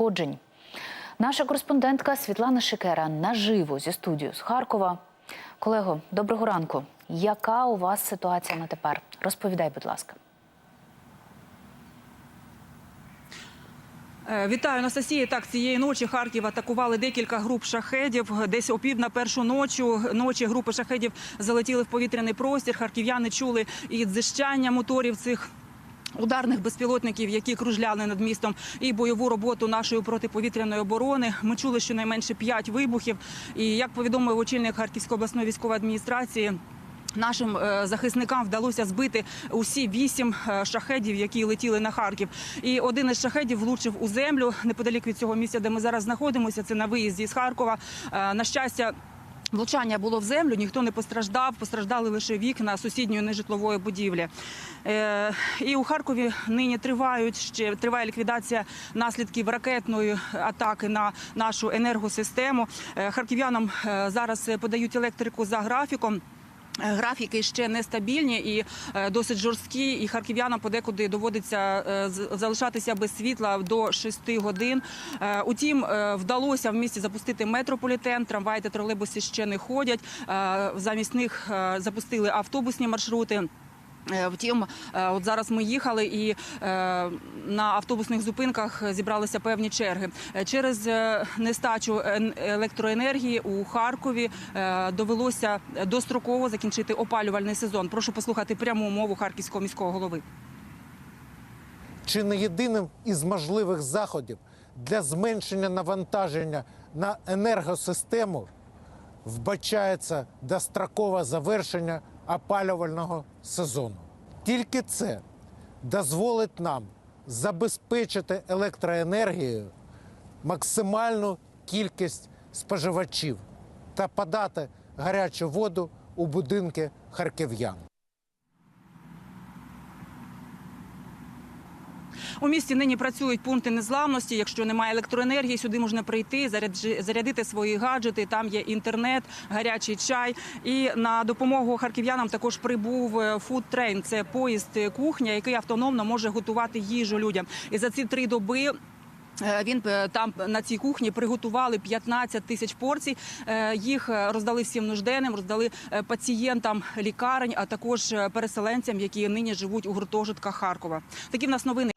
пошкоджень. Наша кореспондентка Світлана Шикера наживо зі студію з Харкова. Колего, доброго ранку. Яка у вас ситуація на тепер? Розповідай, будь ласка. Е, Вітаю, Анастасія. Так, цієї ночі Харків атакували декілька груп шахедів. Десь опів на першу ночу ночі групи шахедів залетіли в повітряний простір. Харків'яни чули і дзищання моторів цих. Ударних безпілотників, які кружляли над містом, і бойову роботу нашої протиповітряної оборони. Ми чули щонайменше п'ять вибухів. І як повідомив очільник Харківської обласної військової адміністрації. Нашим е, захисникам вдалося збити усі вісім е, шахедів, які летіли на Харків. І один із шахедів влучив у землю неподалік від цього місця, де ми зараз знаходимося. Це на виїзді з Харкова. Е, На щастя. Влучання було в землю, ніхто не постраждав, постраждали лише вікна сусідньої нежитлової будівлі. Е, і у Харкові нині тривають ще триває ліквідація наслідків ракетної атаки на нашу енергосистему. Е, харків'янам е, зараз подають електрику за графіком. Графіки ще нестабільні і е, досить жорсткі, і харків'янам подекуди доводиться е, залишатися без світла до 6 годин. Е, Утім, вдалося в місті запустити метрополітен. Трамваї та тролейбуси ще не ходять. Замість них запустили автобусні маршрути. Е, Втім, е, от зараз ми їхали, і е, на автобусних зупинках зібралися певні черги. Через нестачу електроенергії у Харкові довелося достроково закінчити опалювальний сезон. Прошу послухати пряму мову харківського міського голови. чи не єдиним із можливих заходів для зменшення навантаження на енергосистему вбачається дострокове завершення опалювального сезону. Тільки це дозволить нам забезпечити електроенергією максимальну кількість споживачів та подати гарячу воду у будинки харків'ян. У місті нині працюють пункти незламності. Якщо немає електроенергії, сюди можна прийти, зарядити свої гаджети. Там є інтернет, гарячий чай. І на допомогу харків'янам також прибув фудтрейн. Це поїзд е, кухня, який автономно може готувати їжу людям. І за ці три доби. е, Він е, там на цій кухні приготували 15 тисяч порцій. Е, Їх е, роздали всім нужденним, роздали е, пацієнтам лікарень, а також е, переселенцям, які нині живуть у гуртожитках Харкова. Такі в нас новини.